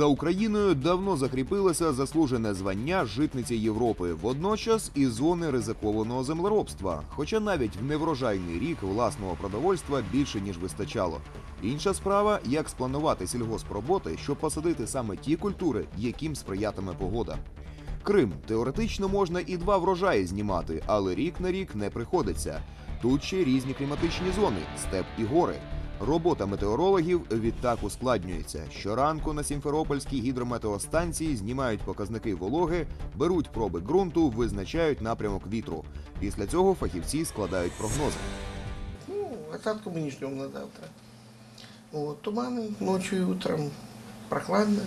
За Україною давно закріпилося заслужене звання житниці Європи, водночас і зони ризикованого землеробства. Хоча навіть в неврожайний рік власного продовольства більше ніж вистачало. Інша справа, як спланувати сільгоспроботи, щоб посадити саме ті культури, яким сприятиме погода. Крим теоретично можна і два врожаї знімати, але рік на рік не приходиться. Тут ще різні кліматичні зони, степ і гори. Робота метеорологів відтак ускладнюється. Щоранку на Сімферопольській гідрометеостанції знімають показники вологи, беруть проби ґрунту, визначають напрямок вітру. Після цього фахівці складають прогнози. Ну, осадку мы не на завтра. Вот, туманы ночью и утром прохладно,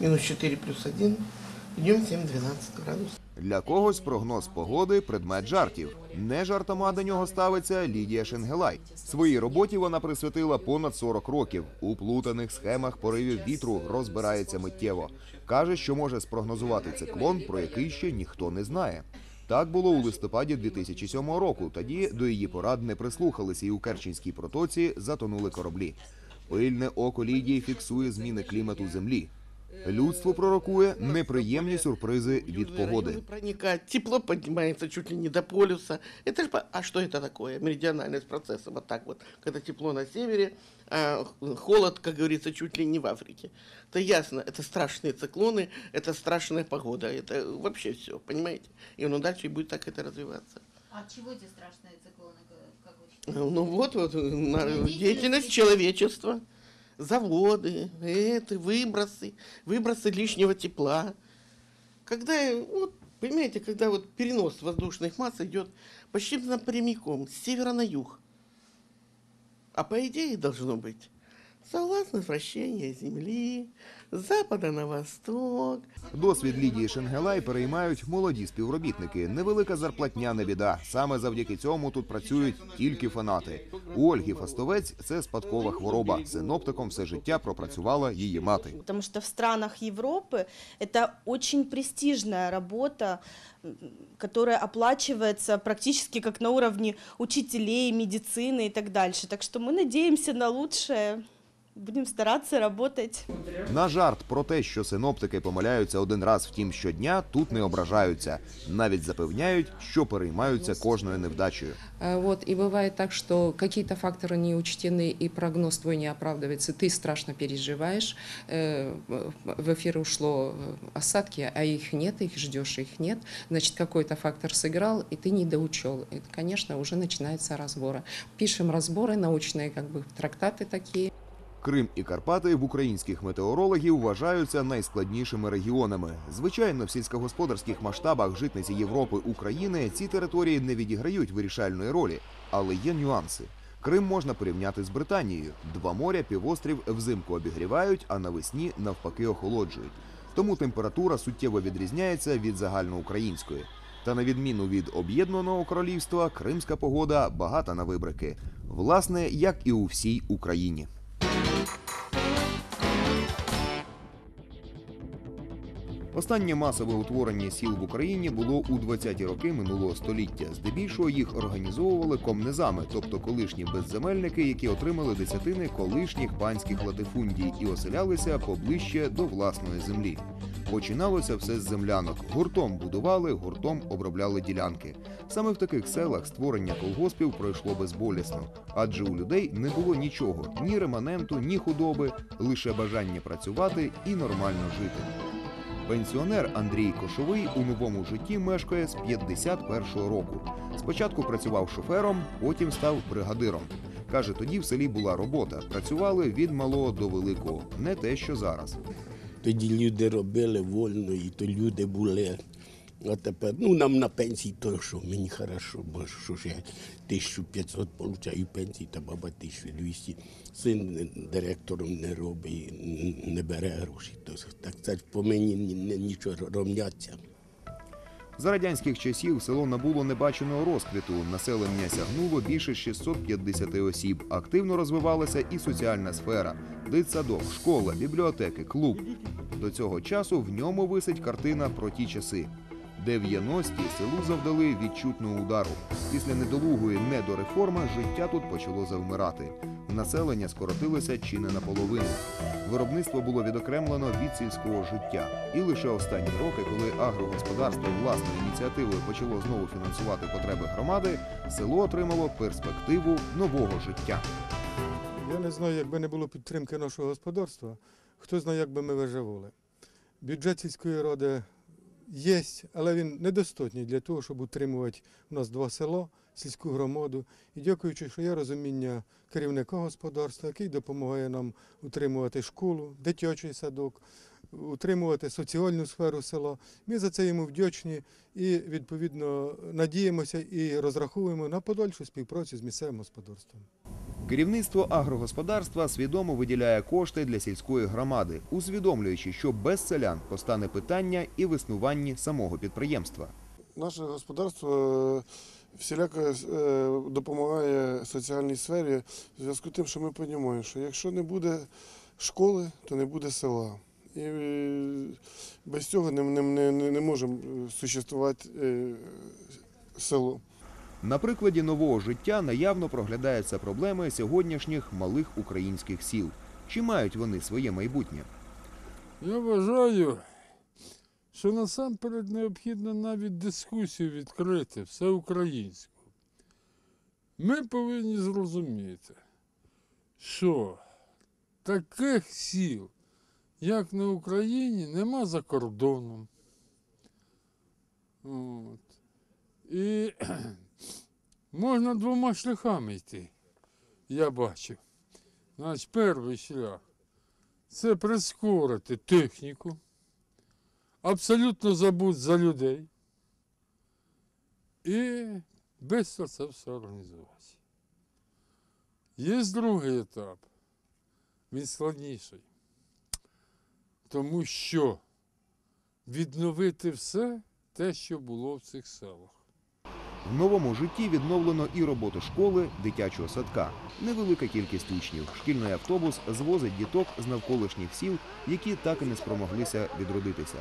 минус 4 плюс 1, днем 7-12 градусов. Для когось прогноз погоди предмет жартів. Не жартома до нього ставиться Лідія Шенгелай. Своїй роботі вона присвятила понад 40 років. У плутаних схемах поривів вітру розбирається миттєво. каже, що може спрогнозувати циклон, про який ще ніхто не знає. Так було у листопаді 2007 року. Тоді до її порад не прислухалися, і у Керченській протоці затонули кораблі. Пильне око Лідії фіксує зміни клімату землі. Людство пророкує неприємні сюрпризи від погоди. Районы проникают, тепло поднимается чуть ли не до полюса. Это ж, по- а что это такое? Меридиональность процесса, вот так вот. Когда тепло на севере, а холод, как говорится, чуть ли не в Африке. Это ясно, это страшные циклоны, это страшная погода, это вообще все, понимаете? И оно дальше будет так это развиваться. А от чего эти страшные циклоны, к- как вы считаете? Ну вот, вот на- Деятельность деятельность человечества, заводы, это, выбросы, выбросы лишнего тепла. Когда, вот, понимаете, когда вот перенос воздушных масс идет почти напрямиком, с севера на юг. А по идее должно быть согласно вращение Земли, с запада на восток, Досвід Лідії Шенгелай переймають молоді співробітники. Невелика зарплатня не біда. Саме завдяки цьому тут працюють тільки фанати. У Ольги Фастовець це спадкова хвороба. Синоптиком все життя пропрацювала її мати. Потому что в странах Европы это очень престижная работа, м, которая оплачивается практически как на уровне учителей, медицины и так дальше. Так что мы надеемся на лучшее. Будем стараться работать. На жарт про те, що синоптики помиляються один раз втім щодня, тут не ображаються. Навіть запевняють, що переймаються кожною невдачею. Э, Вот, и бывает так, что какие-то факторы не учтены, и прогноз твой не оправдывается, ты страшно переживаешь. Э, В эфир ушло э, осадки, а их нет, их ждешь, их нет. Значит, какой-то фактор сыграл, и ты не доучел. И, конечно, уже начинаются разборы. Пишем разборы, научные как бы трактаты такие. Крим і Карпати в українських метеорологів вважаються найскладнішими регіонами. Звичайно, в сільськогосподарських масштабах житниці Європи України ці території не відіграють вирішальної ролі, але є нюанси. Крим можна порівняти з Британією. Два моря півострів взимку обігрівають, а навесні навпаки охолоджують. Тому температура суттєво відрізняється від загальноукраїнської. Та на відміну від об'єднаного королівства, кримська погода багата на вибрики. Власне, як і у всій Україні. Останнє масове утворення сіл в Україні було у 20-ті роки минулого століття. Здебільшого їх організовували комнезами, тобто колишні безземельники, які отримали десятини колишніх панських латифундій і оселялися поближче до власної землі. Починалося все з землянок. Гуртом будували, гуртом обробляли ділянки. Саме в таких селах створення колгоспів пройшло безболісно, адже у людей не було нічого: ні реманенту, ні худоби, лише бажання працювати і нормально жити. Пенсіонер Андрій Кошовий у новому житті мешкає з 51-го року. Спочатку працював шофером, потім став бригадиром. Каже, тоді в селі була робота. Працювали від малого до великого, не те, що зараз. Тоді люди робили вольно, і то люди були. А тепер, ну нам на пенсії то що, мені хорошо, бо що ж я 1500 получаю пенсії, та баба 1200. Син директором не робить, не бере гроші. То так це по мені ні- ні- нічого ровняться. За радянських часів село набуло небаченого розквіту. Населення сягнуло більше 650 осіб. Активно розвивалася і соціальна сфера: дитсадок, школа, бібліотеки, клуб. До цього часу в ньому висить картина про ті часи. 90-ті селу завдали відчутного удару. Після недолугої недореформи життя тут почало завмирати. населення скоротилося чи не наполовину. Виробництво було відокремлено від сільського життя. І лише останні роки, коли агрогосподарство власною ініціативою почало знову фінансувати потреби громади, село отримало перспективу нового життя. Я не знаю, якби не було підтримки нашого господарства, хто знає, як би ми виживали. Бюджет сільської ради є, але він недостатній для того, щоб утримувати у нас два села, сільську громаду. І дякуючи, що є розуміння керівника господарства, який допомагає нам утримувати школу, дитячий садок, утримувати соціальну сферу села. Ми за це йому вдячні і відповідно надіємося і розраховуємо на подальшу співпрацю з місцевим господарством. Керівництво агрогосподарства свідомо виділяє кошти для сільської громади, усвідомлюючи, що без селян постане питання і в існуванні самого підприємства. Наше господарство е, всіляко е, допомагає соціальній сфері в зв'язку з тим, що ми розуміємо, що якщо не буде школи, то не буде села. І е, без цього не, не, не, не може существувати село. На прикладі нового життя наявно проглядаються проблеми сьогоднішніх малих українських сіл. Чи мають вони своє майбутнє? Я вважаю, що насамперед необхідно навіть дискусію відкрити все українську. Ми повинні зрозуміти, що таких сіл, як на Україні, нема за кордоном. От. І можна двома шляхами йти, я бачу. Значить, перший шлях це прискорити техніку, абсолютно забути за людей і швидко це все організувати. Є другий етап, він складніший, тому що відновити все те, що було в цих селах. В новому житті відновлено і роботу школи, дитячого садка. Невелика кількість учнів. Шкільний автобус звозить діток з навколишніх сіл, які так і не спромоглися відродитися.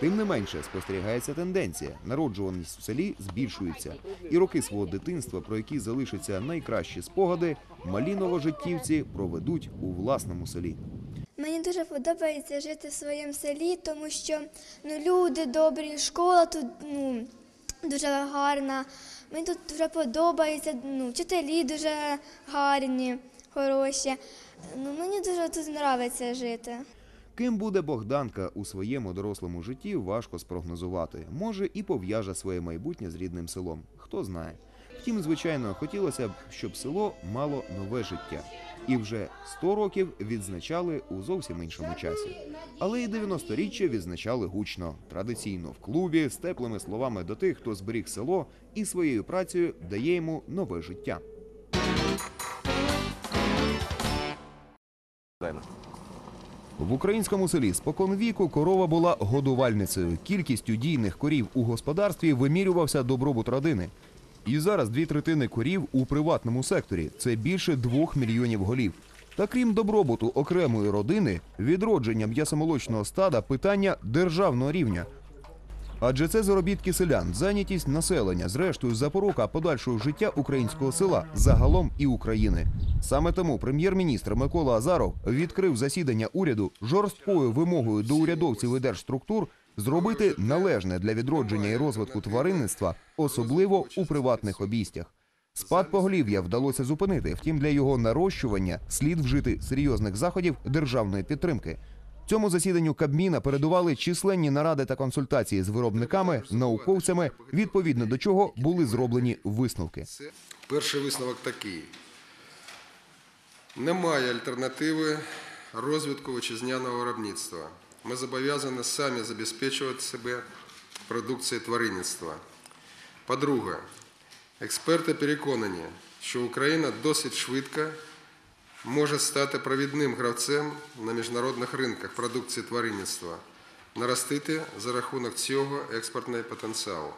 Тим не менше спостерігається тенденція. Народжуваність в селі збільшується. І роки свого дитинства, про які залишаться найкращі спогади, малі новожиттівці проведуть у власному селі. Мені дуже подобається жити в своєму селі, тому що ну, люди добрі, школа тут ну, дуже гарна. Мені тут дуже подобається, ну, вчителі дуже гарні, хороші. Ну, мені дуже тут подобається жити. Ким буде Богданка у своєму дорослому житті, важко спрогнозувати. Може, і пов'яже своє майбутнє з рідним селом. Хто знає. Втім, звичайно, хотілося б, щоб село мало нове життя. І вже 100 років відзначали у зовсім іншому часі. Але і 90-річчя відзначали гучно, традиційно в клубі з теплими словами до тих, хто зберіг село і своєю працею дає йому нове життя. В українському селі спокон віку корова була годувальницею. Кількістю дійних корів у господарстві вимірювався добробут родини. І зараз дві третини корів у приватному секторі це більше двох мільйонів голів. Та крім добробуту окремої родини, відродження м'ясомолочного стада питання державного рівня. Адже це заробітки селян, зайнятість населення, зрештою запорука подальшого життя українського села загалом і України. Саме тому прем'єр-міністр Микола Азаров відкрив засідання уряду жорсткою вимогою до урядовців і держструктур зробити належне для відродження і розвитку тваринництва, особливо у приватних обійстях. Спад поголів'я вдалося зупинити, втім для його нарощування слід вжити серйозних заходів державної підтримки. Цьому засіданню Кабміна передували численні наради та консультації з виробниками, науковцями, відповідно до чого були зроблені висновки. Перший висновок такий. Немає альтернативи розвитку вітчизняного виробництва. Ми зобов'язані самі забезпечувати себе продукцією тваринництва. По-друге, експерти переконані, що Україна досить швидко може стати провідним гравцем на міжнародних ринках продукції тваринництва, наростити за рахунок цього експортний потенціал.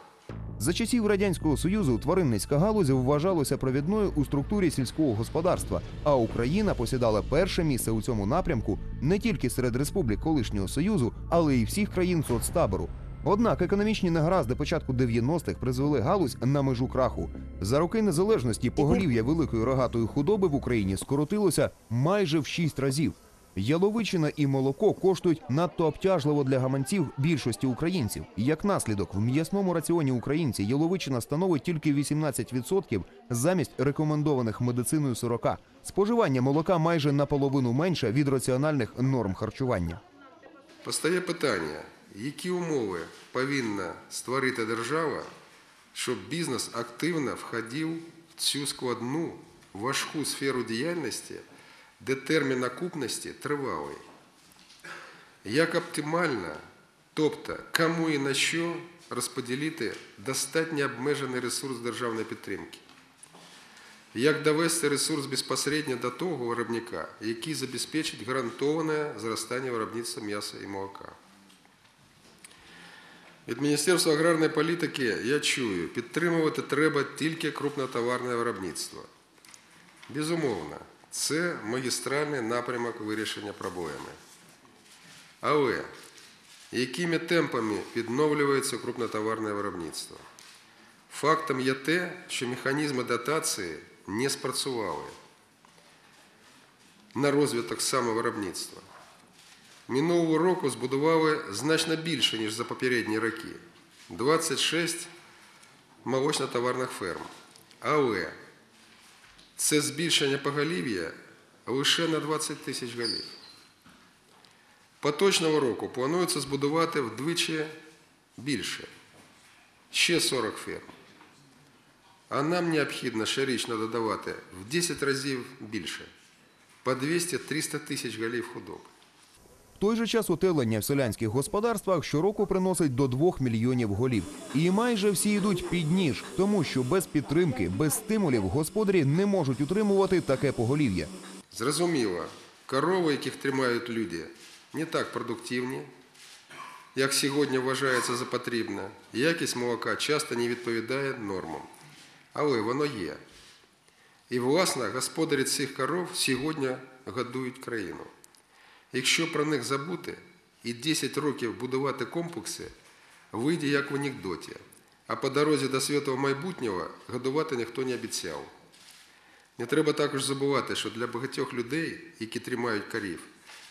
За часів радянського союзу тваринницька галузь вважалася провідною у структурі сільського господарства, а Україна посідала перше місце у цьому напрямку не тільки серед республік колишнього союзу, але й всіх країн соцтабору. Однак економічні негаразди початку 90-х призвели галузь на межу краху. За роки незалежності поголів'я великої рогатої худоби в Україні скоротилося майже в 6 разів. Яловичина і молоко коштують надто обтяжливо для гаманців більшості українців. Як наслідок, в м'ясному раціоні українці яловичина становить тільки 18% замість рекомендованих медициною 40%. Споживання молока майже наполовину менше від раціональних норм харчування. Постає питання, які умови повинна створити держава, щоб бізнес активно входив в цю складну, важку сферу діяльності, де термін окупності тривалий. Як оптимально, тобто кому і на що розподілити достатньо обмежений ресурс державної підтримки. Як довести ресурс безпосередньо до того виробника, який забезпечить гарантоване зростання виробництва м'яса і молока. Від Міністерства аграрної політики я чую, підтримувати треба тільки крупнотоварне виробництво. Безумовно, це магістральний напрямок вирішення проблеми. Але якими темпами відновлюється крупнотоварне виробництво? Фактом є те, що механізми дотації не спрацювали на розвиток самовиробництва. Минулого року збудували значно більше, ніж за попередні роки. 26 молочно-товарних ферм. Але це збільшення поголів'я лише на 20 тисяч голів. Поточного року планується збудувати вдвічі більше, ще 40 ферм. А нам необхідно щорічно додавати в 10 разів більше, по 200-300 тисяч голів худоби. Той же час утеплення в селянських господарствах щороку приносить до 2 мільйонів голів. І майже всі йдуть під ніж, тому що без підтримки, без стимулів господарі не можуть утримувати таке поголів'я. Зрозуміло, корови, яких тримають люди, не так продуктивні, як сьогодні вважається за потрібне. Якість молока часто не відповідає нормам. Але воно є. І, власне, господарі цих коров сьогодні годують країну. Якщо про них забути і 10 років будувати комплекси, вийде як в анекдоті, а по дорозі до світлого майбутнього годувати ніхто не обіцяв. Не треба також забувати, що для багатьох людей, які тримають корів,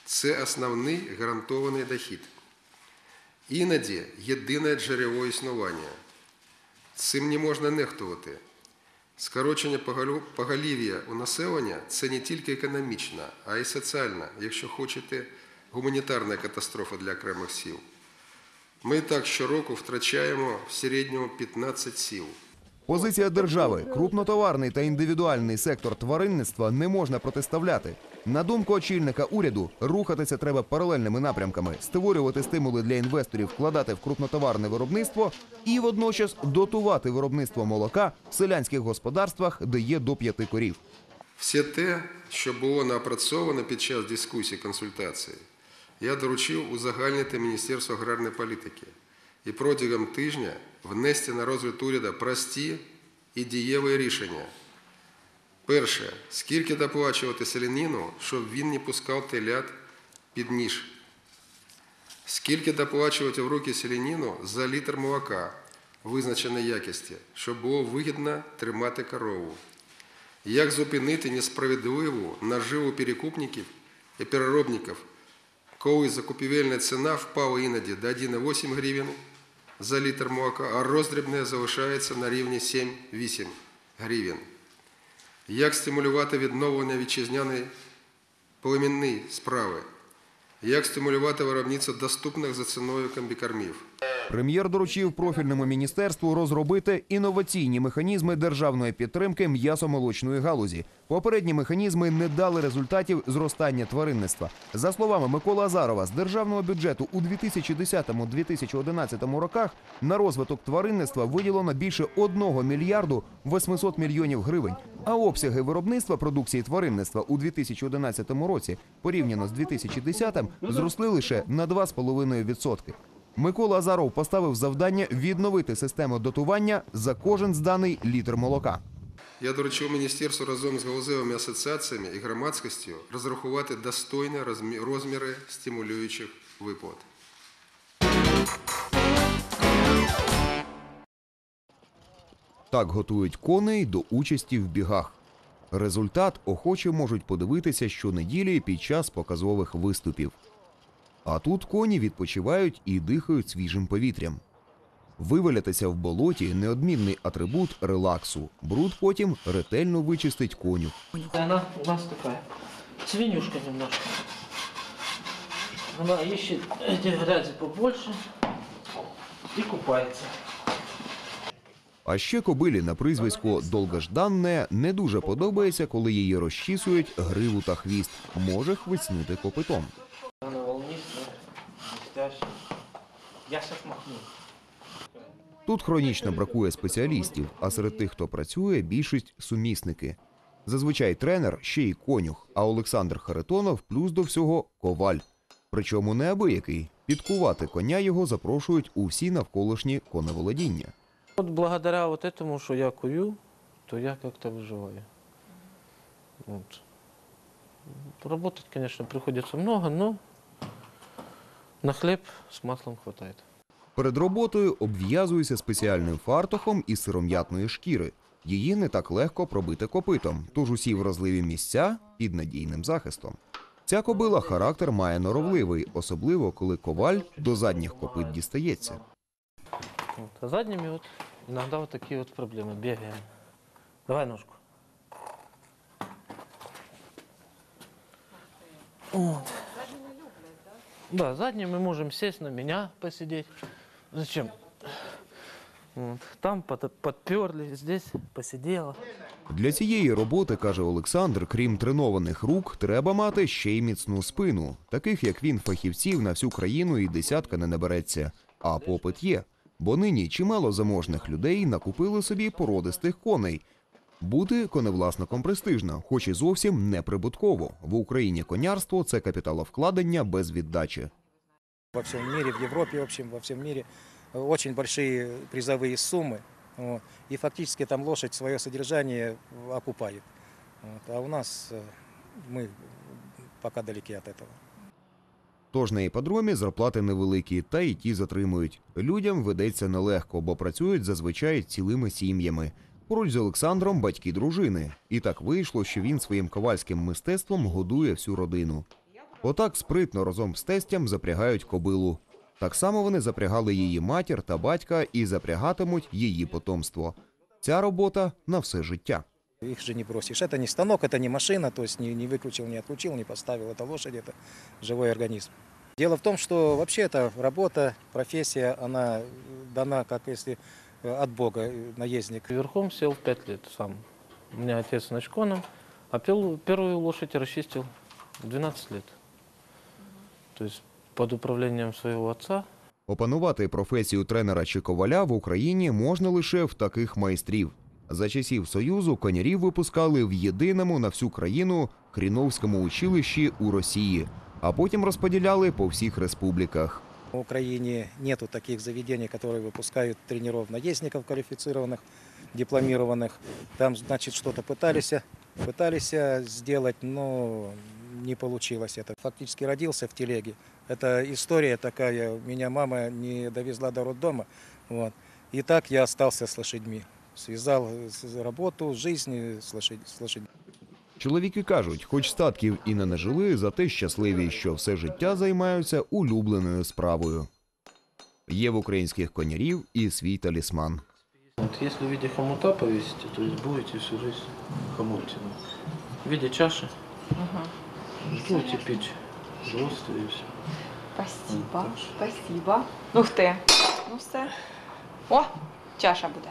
це основний гарантований дохід. Іноді єдине джерело існування. Цим не можна нехтувати. Скорочення поголів'я у населення це не тільки економічна, а й соціальна, якщо хочете, гуманітарна катастрофа для окремих сіл. Ми так щороку втрачаємо в середньому 15 сіл. Позиція держави, крупнотоварний та індивідуальний сектор тваринництва не можна протиставляти. На думку очільника уряду, рухатися треба паралельними напрямками, створювати стимули для інвесторів вкладати в крупнотоварне виробництво і водночас дотувати виробництво молока в селянських господарствах, де є до п'яти корів. Все те, що було напрацьовано під час дискусій консультації, я доручив узагальнити Міністерство аграрної політики і протягом тижня внести на розгляд уряду прості і дієві рішення. Перше, скільки доплачувати селянину, щоб він не пускав телят під ніж. Скільки доплачувати в руки селянину за літр молока визначеної якості, щоб було вигідно тримати корову. Як зупинити несправедливу наживу перекупників і переробників, коли закупівельна ціна впала іноді до 1,8 гривень за літр молока, а роздрібне залишається на рівні 7-8 гривень. Як стимулювати відновлення вітчизняної племінної справи? Як стимулювати виробництво доступних за ціною комбікормів? Прем'єр доручив профільному міністерству розробити інноваційні механізми державної підтримки м'ясомолочної галузі. Попередні механізми не дали результатів зростання тваринництва. За словами Миколи Азарова, з державного бюджету у 2010-2011 роках на розвиток тваринництва виділено більше 1 мільярду 800 мільйонів гривень. А обсяги виробництва продукції тваринництва у 2011 році порівняно з 2010 зросли лише на 2,5%. Микола Азаров поставив завдання відновити систему дотування за кожен зданий літр молока. Я доручив міністерству разом з галузевими асоціаціями і громадськістю розрахувати достойні розміри стимулюючих виплат. Так готують коней до участі в бігах. Результат охоче можуть подивитися щонеділі під час показових виступів. А тут коні відпочивають і дихають свіжим повітрям. Вивалятися в болоті неодмінний атрибут релаксу. Бруд потім ретельно вичистить конюх. Она у нас такая свинюшка немножко. Она ищет эти грязи побольше и купается. А ще кобилі на прізвисько Долгожданне не дуже подобається, коли її розчісують гриву та хвіст. Може хвицнути копитом. Тут хронічно бракує спеціалістів, а серед тих, хто працює, більшість сумісники. Зазвичай тренер ще й конюх, а Олександр Харитонов плюс до всього коваль. Причому неабиякий. Підкувати коня його запрошують у всі навколишні коневолодіння. Вот благодаря вот этому, что я кую, то я как-то выживаю. Вот. Работать, конечно, приходится много, но на хлеб с маслом хватает. Перед роботою обв'язуюся спеціальним фартухом із сиром'ятної шкіри. Її не так легко пробити копитом, тож усі вразливі місця під надійним захистом. Ця кобила характер має норовливий, особливо коли коваль до задніх копит дістається. Вот. А задними вот иногда вот такие вот проблемы. Бегаем. Давай ножку. Вот. Да, задним мы можем сесть на меня, посидеть. Зачем? Вот. Там под- подперли, здесь посидела. Для цієї роботи, каже Олександр, крім тренованих рук, треба мати ще й міцну спину. Таких, як він, фахівців на всю країну і десятка не набереться. А попит є. Бо нині чимало заможних людей накупили собі породистих коней. Бути коневласником престижно, хоч і зовсім не прибутково. В Україні конярство це капіталовкладення без віддачі. во всем мире, в Европе, в общем, во всем мире э, очень большие призовые суммы. вот. И фактически там лошадь свое содержание окупает. Вот. А у нас э, мы пока далеки от этого. Тож на іпподромі зарплати невеликі, та й ті затримують. Людям ведеться нелегко, бо працюють зазвичай цілими сім'ями. Поруч з Олександром батьки дружини. І так вийшло, що він своїм ковальським мистецтвом годує всю родину. Отак спритно разом з тестям запрягають кобилу. Так само вони запрягали її матір та батька і запрягатимуть її потомство. Ця робота на все життя. Их же не бросишь. Это не станок, это не машина, то есть не, не выключил, не отключил, не поставил. Это лошадь, это живой организм. Дело в том, что вообще эта работа, профессия, она дана, как если э, от Бога, э, наездник. Верхом сел в пять лет сам. У меня отец начконом, а пел- первую лошадь расчистил в 12 лет. То есть под управлением своего отца Опанувати професію тренера чи коваля в Україні можна лише в таких майстрів. За часів Союзу конярів випускали в єдиному на всю країну Хріновському училищі у Росії, а потім розподіляли по всіх республіках. В Украине нету таких заведений, которые выпускают тренеров наездников квалифицированных, дипломированных. Там, значит, что-то пытались, пытались сделать, но не получилось это. Фактически родился в телеге. Это история такая. Меня мама не довезла до роддома. Вот. И так я остался с лошадьми. Связал работу, жизнь с, лошадь, с лошадьми. Чоловіки кажуть, хоч статків і не нажили, зате щасливі, що все життя займаються улюбленою справою. Є в українських конярів і свій талісман. Вот если в виде хомута повесите, то есть будете всю жизнь хомут тянуть. В виде чаши будете пить удовольствие и все. Спасибо, спасибо. Ух ти. Ну все. О, чаша буде.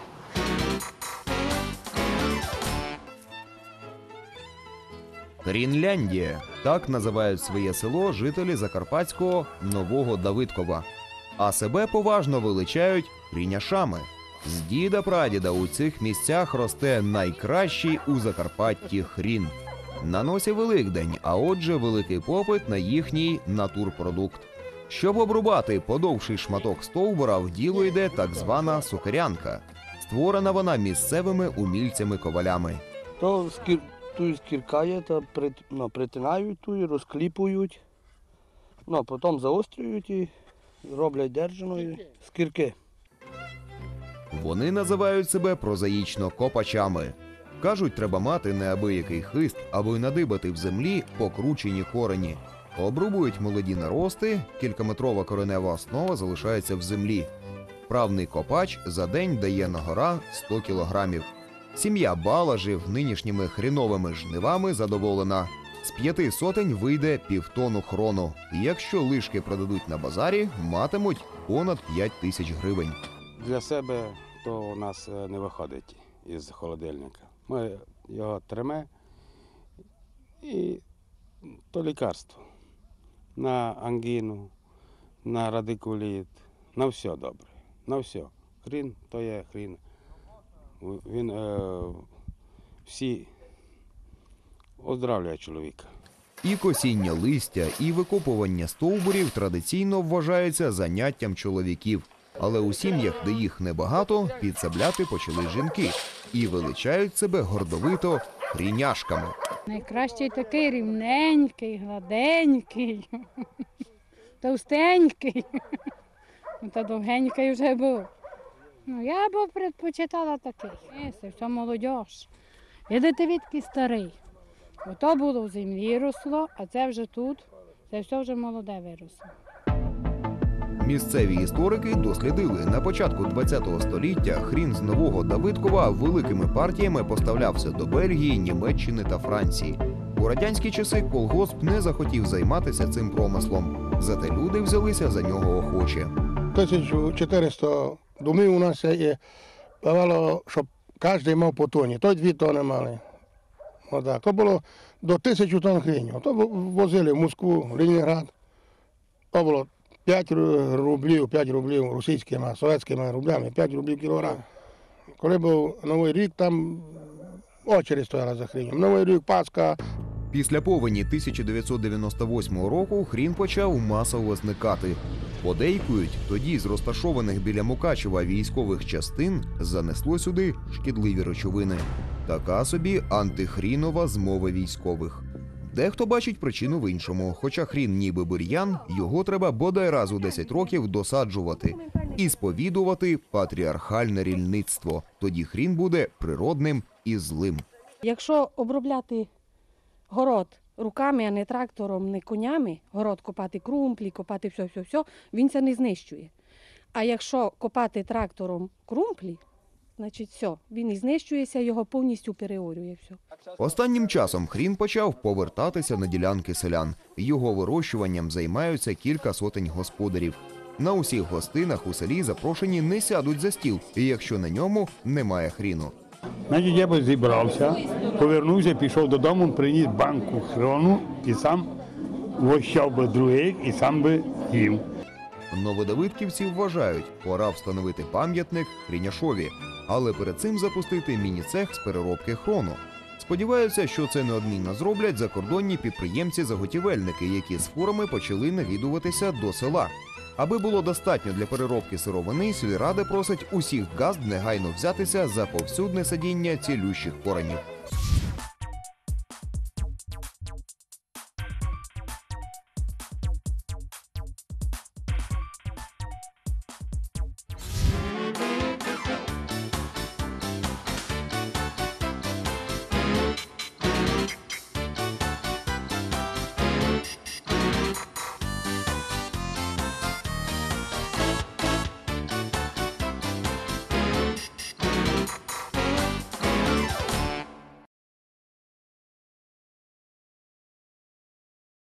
Грінляндія так називають своє село жителі закарпатського Нового Давидкова, а себе поважно величають хріняшами. З діда прадіда у цих місцях росте найкращий у Закарпатті хрін. На носі Великдень, а отже, великий попит на їхній натурпродукт. Щоб обрубати подовший шматок стовбура, в діло йде так звана сукерянка. Створена вона місцевими умільцями-ковалями. То скір, ту скіркає, та прит, ну, притинають ту і розкліпують. Ну, потім заострюють і роблять держаною скірки. Вони називають себе прозаїчно копачами. Кажуть, треба мати неабиякий хист, аби надибати в землі покручені корені. Обрубують молоді нарости, кількаметрова коренева основа залишається в землі. Правний копач за день дає на гора 100 кілограмів. Сім'я Балажів нинішніми хріновими жнивами задоволена. З п'яти сотень вийде півтону хрону. Якщо лишки продадуть на базарі, матимуть понад 5 тисяч гривень. Для себе то у нас е, не виходить із холодильника. Ми його трeme і то лікарство. На ангіну, на радикуліт, на все добре. На все. Хрін то є хрін. Він е, всі оздравлює чоловіка. І косіння листя, і викопування стовбурів традиційно вважається заняттям чоловіків. Але у сім'ях, де їх небагато, підсабляти почали жінки і величають себе гордовито хріняшками. Найкращий такий рівненький, гладенький, товстенький. Ну, Та довгенький вже був. Ну, я б предпочитала такий. Це все молодь. Видите, відки старий. Ото було в землі росло, а це вже тут. Це все вже молоде виросло. Місцеві історики дослідили на початку ХХ століття хрін з нового Давидкова великими партіями поставлявся до Бельгії, Німеччини та Франції. У радянські часи колгосп не захотів займатися цим промислом, зате люди взялися за нього охоче. 1400 домів у нас є. Давало, щоб кожен мав по тоні. То дві тони мали. Отак. То було до тисячі тонн хріню. То возили в Москву, Ленінград. То було 5 рублів, 5 рублів російськими, совєтськими рублями, 5 рублів кілограм. Коли був Новий рік, там очередь стояла за хрінем. Новий рік, Пасха, Після повені 1998 року хрін почав масово зникати. Подейкують, тоді з розташованих біля Мукачева військових частин занесло сюди шкідливі речовини. Така собі антихрінова змова військових. Дехто бачить причину в іншому, хоча хрін ніби бур'ян, його треба бодай раз у 10 років досаджувати і сповідувати патріархальне рільництво. Тоді хрін буде природним і злим. Якщо обробляти город руками, а не трактором, не конями, город копати крумплі, копати все, все, все, він це не знищує. А якщо копати трактором крумплі, значить все, він і знищується, його повністю переорює все. Останнім часом хрін почав повертатися на ділянки селян. Його вирощуванням займаються кілька сотень господарів. На усіх гостинах у селі запрошені не сядуть за стіл, якщо на ньому немає хріну. Значить, я би зібрався, повернувся, пішов додому, приніс банку хрону і сам вощав би других і сам би їв. Новодавидківці вважають, пора встановити пам'ятник Хріняшові, але перед цим запустити міні-цех з переробки хрону. Сподіваються, що це неодмінно зроблять закордонні підприємці-заготівельники, які з фурами почали навідуватися до села. Аби було достатньо для переробки сировини, сільрада просить усіх газд негайно взятися за повсюдне садіння цілющих коренів.